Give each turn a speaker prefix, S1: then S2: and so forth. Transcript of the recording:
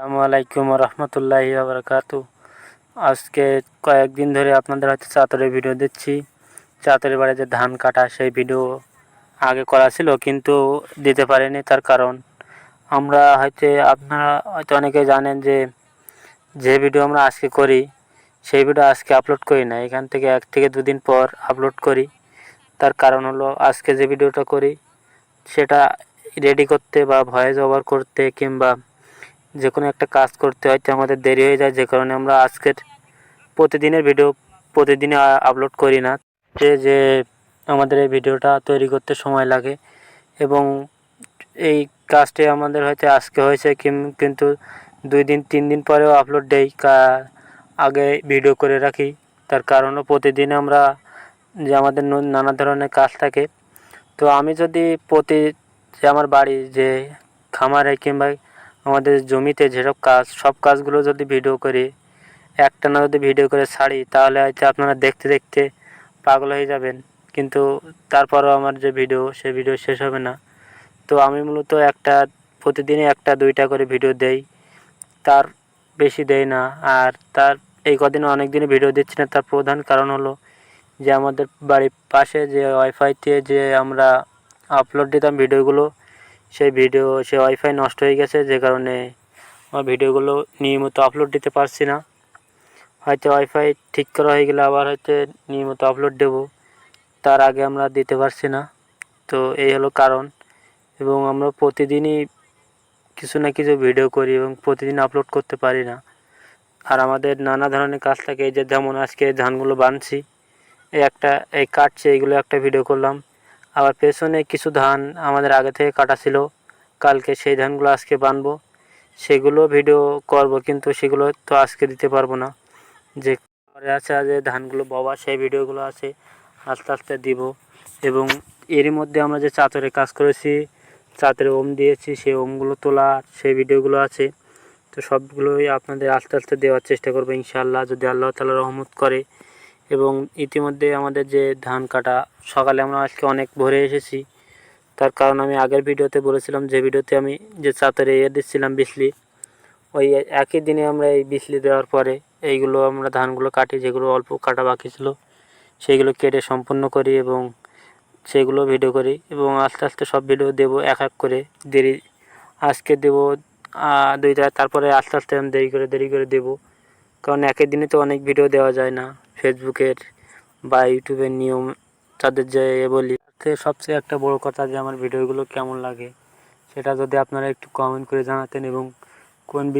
S1: আসসালামু আলাইকুম রহমতুল্লাহি বারকাতু আজকে কয়েকদিন ধরে আপনাদের হয়তো চাতরের ভিডিও দিচ্ছি চাতরের বাড়ি যে ধান কাটা সেই ভিডিও আগে করা ছিল, কিন্তু দিতে পারিনি তার কারণ। আমরা হয়তো আপনারা হয়তো অনেকে জানেন যে যে ভিডিও আমরা আজকে করি, সেই ভিডিও আজকে আপলোড করি না। এখান থেকে এক থেকে দুদিন পর আপলোড করি। তার কারণ হলো আজকে যে ভিডিওটা করি, সেটা রেডি করতে বা ভয়েস ওভার করতে কিংবা যে কোনো একটা কাজ করতে হয়তো আমাদের দেরি হয়ে যায়, যে কারণে আমরা আজকের প্রতিদিনের ভিডিও প্রতিদিনে আপলোড করি না। যে যে আমাদের এই ভিডিওটা তৈরি করতে সময় লাগে এবং এই কাজটি আমাদের হয়তো আজকে হয়েছে কিন্তু দুই দিন, তিন দিন পরেও আপলোড দেই আগে ভিডিও করে রাখি। তার কারণও প্রতিদিন আমরা যে আমাদের নানা ধরনের কাজ থাকে। তো আমি যদি প্রতি যে আমার বাড়ি যে খামারে কিংবা আমাদের জমিতে যেসব কাজ, সব কাজগুলো যদি ভিডিও করি একটানা যদি ভিডিও করে ছাড়ি, তাহলে হয়তো আপনারা দেখতে দেখতে পাগল হয়ে যাবেন। কিন্তু তারপরও আমার যে ভিডিও সে ভিডিও শেষ হবে না। তো আমি মূলত একটা, প্রতিদিনই একটা, দুইটা করে ভিডিও দেই। তার বেশি দেই না। আর তার, এই কদিনে অনেক দিনই ভিডিও দিচ্ছি না। তার প্রধান কারণ হলো যে আমাদের বাড়ির পাশে যে ওয়াইফাইতে যে আমরা আপলোড দিতাম ভিডিওগুলো সেই ভিডিও সে ওয়াইফাই নষ্ট হয়ে গেছে, যে কারণে আমার ভিডিওগুলো নিয়মিত আপলোড দিতে পারছি না। হয়তো ওয়াইফাই ঠিক করা হয়ে গেলে আবার হয়তো নিয়মিত আপলোড দেব। তার আগে আমরা দিতে পারছি না। তো এই হলো কারণ। এবং আমরা প্রতিদিনই কিছু না কিছু ভিডিও করি এবং প্রতিদিন আপলোড করতে পারি না। আর আমাদের নানা ধরনের কাজ থাকে যে যেমন আজকে ধানগুলো বানছি, এই একটা, এই কাটছে, এইগুলো একটা ভিডিও করলাম। আবার পেছনে কিছু ধান আমাদের আগে থেকে কাটা ছিল। কালকে সেই ধানগুলো আজকে বানবো। সেগুলো ভিডিও করব, কিন্তু সেগুলো তো আজকে দিতে পারব না। যে পরে আছে, যে ধানগুলো বাবা, সেই ভিডিওগুলো আছে, আস্তে আস্তে দিব। এবং এরই মধ্যে আমরা যে চাতরে কাজ করেছি, চাতরে ওম দিয়েছি, সেই ওমগুলো তোলা, সেই ভিডিওগুলো আছে। তো সবগুলোই আপনাদের আস্তে আস্তে দেওয়ার চেষ্টা করব ইনশাআল্লাহ। যদি আল্লাহ তালা রহমত করে এবং ইতিমধ্যে আমাদের যে ধান কাটা, সকালে আমরা আজকে অনেক ভোরে এসেছি। তার কারণ আমি আগের ভিডিওতে বলেছিলাম, যে ভিডিওতে আমি যে চাতরে ইয়ে দিচ্ছিলাম বিসলি, ওই একই দিনে আমরা এই বিসলি দেওয়ার পরে এইগুলো আমরা ধানগুলো কাটি, যেগুলো অল্প কাটা বাকি ছিল, সেইগুলো কেটে সম্পূর্ণ করি এবং সেগুলো ভিডিও করি এবং আস্তে আস্তে সব ভিডিও দেবো এক এক করে দেরি, আজকে দেবো দুইটা, তারপরে আস্তে আস্তে আমি দেরি করে দেরি করে দেবো। কারণ একের দিনে তো অনেক ভিডিও দেওয়া যায় না। ফেসবুকের বা ইউটিউবের নিয়ম তাদের যে এ বলি সবচেয়ে একটা বড় কথা যে আমার ভিডিওগুলো কেমন লাগে, সেটা যদি আপনারা একটু কমেন্ট করে জানাতেন এবং কোন